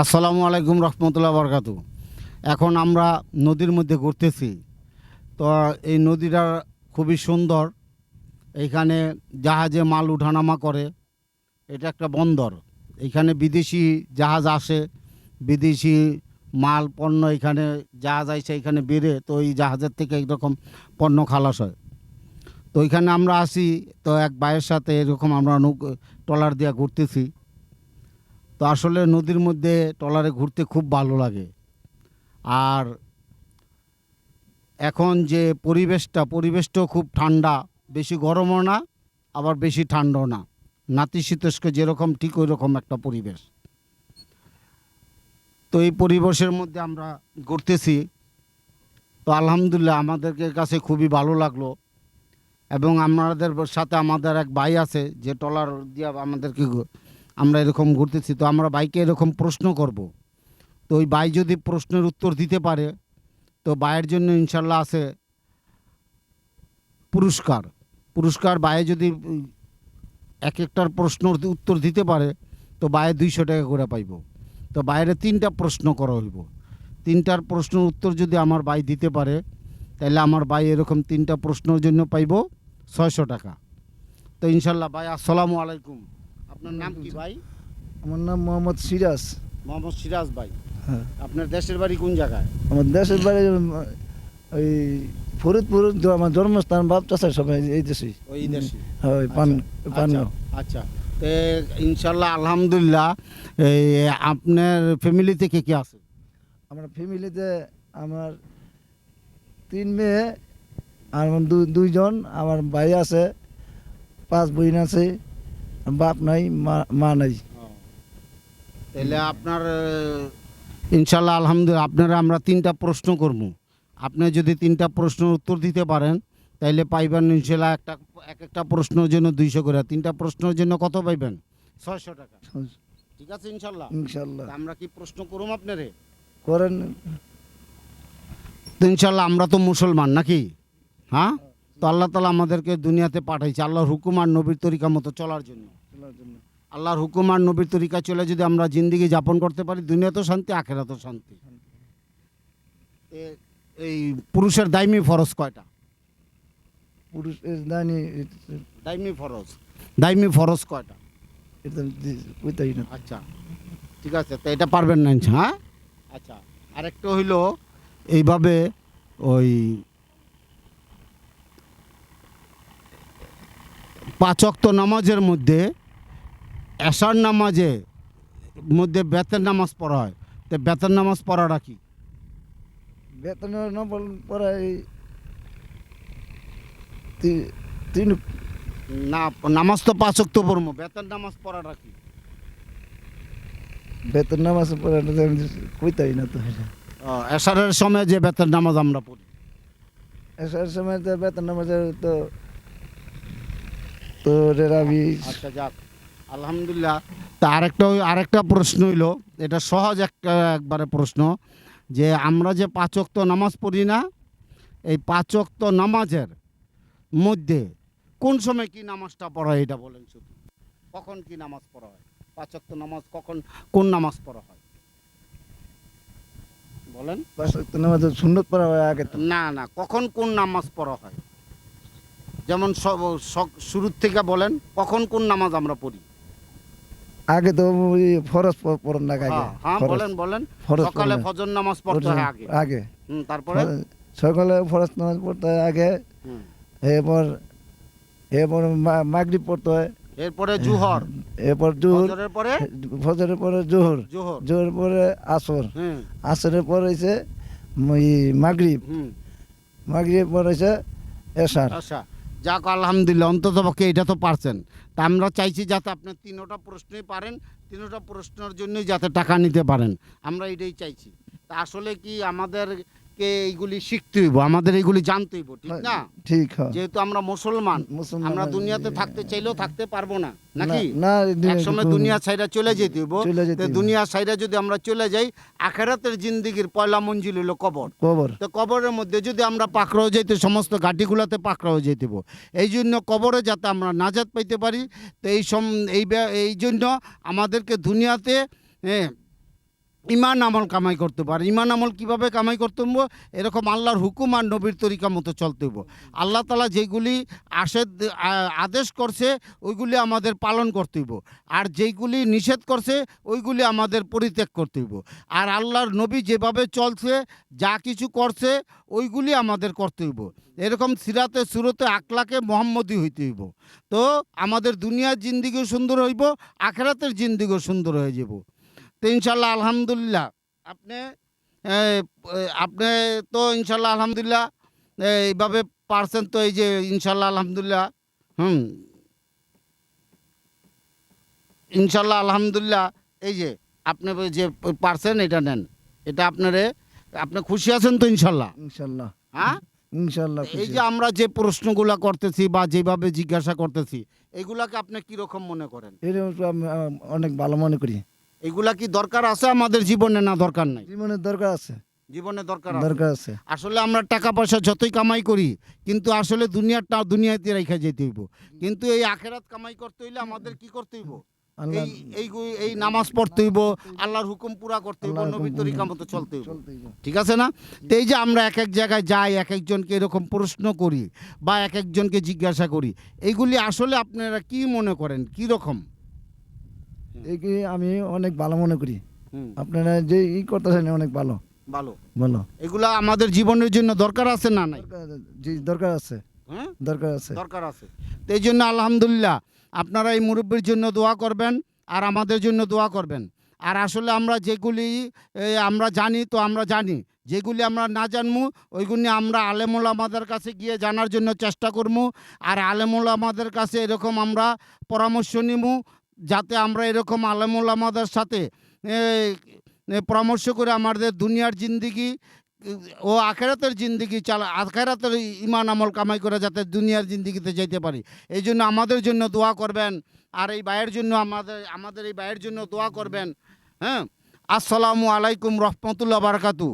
আসসালামু আলাইকুম রহমতুল্লাহ বরকাতু। এখন আমরা নদীর মধ্যে ঘুরতেছি। তো এই নদীটা খুবই সুন্দর। এইখানে জাহাজে মাল উঠানামা করে। এটা একটা বন্দর। এখানে বিদেশি জাহাজ আসে। বিদেশি মাল, পণ্য এখানে জাহাজ আইসে, এখানে বেড়ে তো এই জাহাজের থেকে এইরকম পণ্য খালাস হয়। তো এখানে আমরা আসি। তো এক ভাইয়ের সাথে এরকম আমরা নৌকো, ট্রলার দিয়ে ঘুরতেছি। তো আসলে নদীর মধ্যে ট্রলারে ঘুরতে খুব ভালো লাগে। আর এখন যে পরিবেশটা, পরিবেশটাও খুব ঠান্ডা। বেশি গরমও না, আবার বেশি ঠান্ডাও না। নাতিশীতোষ্ণ যেরকম, ঠিক ওই রকম একটা পরিবেশ। তো এই পরিবেশের মধ্যে আমরা ঘুরতেছি। তো আলহামদুলিল্লাহ আমাদেরকে কাছে খুবই ভালো লাগল। এবং আমাদের সাথে আমাদের এক ভাই আছে, যে ট্রলার দিয়ে আমাদেরকে আমরা এরকম ঘুরতেছি, তো আমরা বাইকে এরকম প্রশ্ন করব। তো ওই ভাই যদি প্রশ্নের উত্তর দিতে পারে, তো ভাইয়ের জন্য ইনশাল্লাহ আছে পুরস্কার। পুরস্কার বায়ে যদি এক একটার প্রশ্নর উত্তর দিতে পারে, তো বায়ে দুইশো টাকা করে পাইব। তো বাইরে তিনটা প্রশ্ন করা হইব। তিনটার প্রশ্নের উত্তর যদি আমার ভাই দিতে পারে, তাহলে আমার ভাই এরকম তিনটা প্রশ্নের জন্য পাইব ছয়শো টাকা। তো ইনশাল্লাহ ভাই, আসসালামু আলাইকুম। আপনার নাম কি ভাই? আমার নাম মোহাম্মদ সিরাজ। মোহাম্মদ সিরাজ ভাই। হ্যাঁ। আপনার দেশের বাড়ি কোন জায়গায়? আমার দেশের বাড়ি ওই ফরিদপুর আমার জন্মস্থান বাপ চাষার সবাই এই দেশে ওই দেশে হ্যাঁ পান পান আচ্ছা, আচ্ছা। তো ইনশাল্লাহ আলহামদুলিল্লাহ এই আপনার ফ্যামিলি থেকে কি আছে? আমার ফ্যামিলিতে আমার তিন মেয়ে আর দুইজন আমার ভাই আছে পাঁচ বোন আছে। বাপ নাই মা নাই। তাহলে আপনার ইনশাল্লাহ আলহামদুলিল্লাহ আপনারা আমরা তিনটা প্রশ্ন করব। আপনি যদি তিনটা প্রশ্নের উত্তর দিতে পারেন তাইলে পাইবেন ইনশাল্লাহ একটা এক একটা প্রশ্নের জন্য দুইশো করে। তিনটা প্রশ্নের জন্য কত পাইবেন? ছয়শো টাকা। ঠিক আছে ইনশাল্লাহ? ইনশাল্লাহ। আমরা কি প্রশ্ন করুম আপনারে? করেন। ইনশাল্লাহ আমরা তো মুসলমান নাকি? হ্যাঁ? তো আল্লাহ তালা আমাদেরকে দুনিয়াতে পাঠাইছে। আল্লাহর হুকুম আর নবীর তরিকা মতো চলার জন্য। আল্লাহর হুকুম আর নবীর তরিকা চলে যদি আমরা জিন্দিগি যাপন করতে পারি দুনিয়াতেও শান্তি আখেরাতেও শান্তি। এই পুরুষের দাইমি ফরজ কয়টা? দাইমি ফরজ। দাইমি ফরজ কয়টা? আচ্ছা ঠিক আছে তো এটা পারবেন না হ্যাঁ? আচ্ছা আরেকটা হইল এইভাবে ওই পাঁচক্ত নামাজের মধ্যে এশার নামাজে মধ্যে বেতের নামাজ পড়া হয়। তো বেতের নামাজ পড়াটা কি? বেতন নম্বর পরে তিন না নামাজ তো পাঁচক্ত পড়ব। বেতের নামাজ পড়াটা কি? বেতন নামাজ পরে কইতাই না তো। এশারের সময় যে বেতের নামাজ আমরা পড়ি। এসার সময় তো বেতন নামাজের তো তো রেরাবি আচ্ছা যাক। আলহামদুলিল্লাহ। তা আরেকটা আরেকটা প্রশ্ন হইল এটা সহজ একটা একবারে প্রশ্ন যে আমরা যে পাঁচক্ত নামাজ পড়ি না এই পাঁচক্ত নামাজের মধ্যে কোন সময় কি নামাজটা পড়া হয় এটা বলেন শুধু। কখন কি নামাজ পড়া হয়? পাঁচক্ত নামাজ কখন কোন নামাজ পড়া হয়? বলেন। পাঁচ নামাজ সুন্নত পড়া হয় আগে না না কখন কোন নামাজ পড়া হয়? যেমন সব- শুরুর থেকে বলেন কখন কোন নামাজ আমরা পড়ি? আগে তো ফরজ পড়েন না আগে। হ্যাঁ, হ্যাঁ বলেন বলেন। সকালে ফজর নামাজ পড়তে হয় আগে। আগে। তারপরে? সকালে ফরজ নামাজ পড়তে হয় আগে। এরপর এরপর মাগরিব পড়তে হয়। এরপরে জুহর। এরপর জোহর পরে? ফজরের পরে জোহর। জোহর। পরে আসর। আসরের পর হয়েছে মাগরিব। মাগরিব পর হয়েছে এশার। আচ্ছা যাক, আলহামদুলিল্লাহ অন্তত পক্ষে এটা তো পারছেন। তা আমরা চাইছি যাতে আপনার তিনোটা প্রশ্নই পারেন, তিনোটা প্রশ্নের জন্যই যাতে টাকা নিতে পারেন। আমরা এটাই চাইছি। তা আসলে কি আমাদেরকে এইগুলি শিখতে হইব আমাদের এইগুলি জানতে হইব ঠিক না? ঠিক যেহেতু আমরা মুসলমান আমরা দুনিয়াতে থাকতে চাইলেও থাকতে পারব না নাকি? না এক সময় দুনিয়া ছাইরা চলে যেতে হইব। যেতে হইব। দুনিয়া ছাইরা যদি আমরা চলে যাই আখেরাতের জিন্দিগির পয়লা মঞ্জিল হলো কবর। কবর। তো কবরের মধ্যে যদি আমরা পাকড়াও যেতে সমস্ত ঘাটিগুলোতে পাকড়াও যেতেব এই জন্য কবরে যাতে আমরা নাজাত পাইতে পারি তো এই সম এই এই জন্য আমাদেরকে দুনিয়াতে হ্যাঁ, ইমান আমল কামাই করতে পারে। ইমান আমল কীভাবে কামাই করতে হব এরকম আল্লাহর হুকুম আর নবীর তরিকা মতো চলতে হব আল্লাহ তালা যেগুলি আসে আদেশ করছে, ওইগুলি আমাদের পালন করতে হইব। আর যেইগুলি নিষেধ করছে, ওইগুলি আমাদের পরিত্যাগ করতে হইব। আর আল্লাহর নবী যেভাবে চলছে, যা কিছু করছে, ওইগুলি আমাদের করতে হইব। এরকম সিরাতে, সুরতে আকলাকে মোহাম্মদী হইতে হইব। তো আমাদের দুনিয়ার জিন্দিগিও সুন্দর হইব, আখেরাতের জিন্দিগিও সুন্দর হয়ে যাব তো ইনশাল্লাহ আলহামদুলিল্লাহ। আপনি আপনি তো ইনশাল্লাহ আলহামদুলিল্লাহ এইভাবে পারছেন তো এই যে ইনশাল্লাহ আলহামদুলিল্লাহ হুম। ইনশাল্লাহ আলহামদুলিল্লাহ এই যে আপনি যে পারছেন এটা নেন। এটা আপনারে আপনি খুশি আছেন তো ইনশাল্লাহ? ইনশাল্লাহ। হ্যাঁ? ইনশাল্লাহ এই যে আমরা যে প্রশ্নগুলা করতেছি বা যেভাবে জিজ্ঞাসা করতেছি এগুলাকে আপনি কি রকম মনে করেন? এরকম অনেক ভালো মনে করি। এগুলা কি দরকার আছে আমাদের জীবনে না দরকার নাই? জীবনের দরকার আছে। জীবনে দরকার দরকার আছে। আসলে আমরা টাকা পয়সা যতই কামাই করি কিন্তু আসলে দুনিয়াটা দুনিয়াতে রেখে যেতে হইব। কিন্তু এই আখেরাত কামাই করতে হইলে আমাদের কি করতে হইব? এই এই এই নামাজ পড়তে হইব আল্লাহর হুকুম পুরা করতে হইব নবীর তরিকা মতো চলতে হইব। ঠিক আছে না? তো এই যে আমরা এক এক জায়গায় যাই এক একজনকে এরকম প্রশ্ন করি বা এক একজনকে জিজ্ঞাসা করি এইগুলি আসলে আপনারা কি মনে করেন? কি রকম? একে আমি অনেক ভালো মনে করি। আপনারা যে ই করতেছেন অনেক ভালো। ভালো। ভালো। এগুলা আমাদের জীবনের জন্য দরকার আছে না নাই? জি দরকার আছে। হ্যাঁ? দরকার আছে। দরকার আছে। তো এই জন্য আলহামদুলিল্লাহ আপনারা এই মুরব্বীর জন্য দোয়া করবেন আর আমাদের জন্য দোয়া করবেন। আর আসলে আমরা যেগুলি আমরা জানি তো আমরা জানি। যেগুলি আমরা না জানব ওইগুলি আমরা আলেমুল আমাদের কাছে গিয়ে জানার জন্য চেষ্টা করব আর আলেমুল আমাদের কাছে এরকম আমরা পরামর্শ নিব যাতে আমরা এরকম আলেমুল আমাদের সাথে পরামর্শ করে আমাদের দুনিয়ার জিন্দিগি, ও আখেরাতের জিন্দিগি চালা, আখেরাতের ইমান আমল কামাই করে যাতে দুনিয়ার জিন্দিগিতে যেতে পারি। এই জন্য আমাদের জন্য দোয়া করবেন, আর এই ভাইয়ের জন্য আমাদের আমাদের এই ভাইয়ের জন্য দোয়া করবেন হ্যাঁ? আসসালামু আলাইকুম রহমতুল্লাহ বারকাতু।